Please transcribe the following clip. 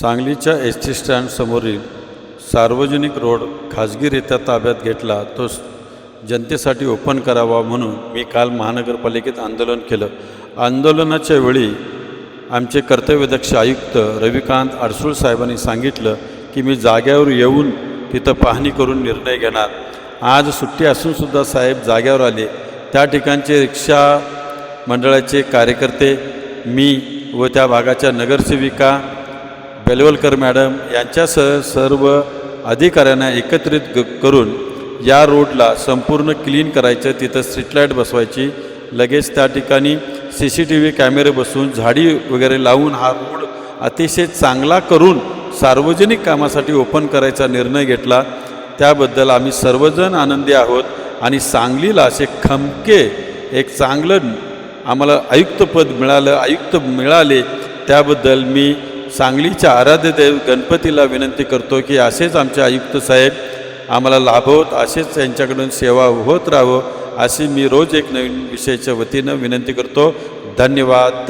सांगलीच्या S T स्टँडसमोरील सार्वजनिक road खाजगीरित्या ताब्यात घेतला तो जनतेसाठी ओपन करावा म्हणून मी काल महानगरपालिकेत आंदोलन केलं. आंदोलनाच्या वेळी आमचे कर्तव्यदक्ष आयुक्त रविकांत अडसूळ साहेबांनी सांगितलं की मी जाग्यावर येऊन तिथं पाहणी करून निर्णय घेणार. आज सुट्टी असूनसुद्धा साहेब जाग्यावर आले. त्या ठिकाणचे रिक्षा मंडळाचे कार्यकर्ते मी व त्या भागाच्या नगरसेविका बेलवलकर मॅडम यांच्यासह सर्व अधिकाऱ्यांना एकत्रित ग करून या रोडला संपूर्ण क्लीन करायचं तिथं स्ट्रीटलाईट बसवायची. लगेच त्या ठिकाणी सी सी टी व्ही कॅमेरे बसून झाडी वगैरे लावून हा रोड अतिशय चांगला करून सार्वजनिक कामासाठी ओपन करायचा निर्णय घेतला. त्याबद्दल आम्ही सर्वजण आनंदी आहोत आणि सांगलीला असे खमके एक चांगलं आम्हाला आयुक्तपद मिळालं आयुक्त मिळाले. त्याबद्दल मी सांगलीच्या आराध्यदेव गणपतीला विनंती करतो की असेच आमचे आयुक्त साहेब आम्हाला लाभवत असेच त्यांच्याकडून सेवा होत राहावं अशी मी रोज एक नवीन विषयाच्या वतीनं विनंती करतो. धन्यवाद.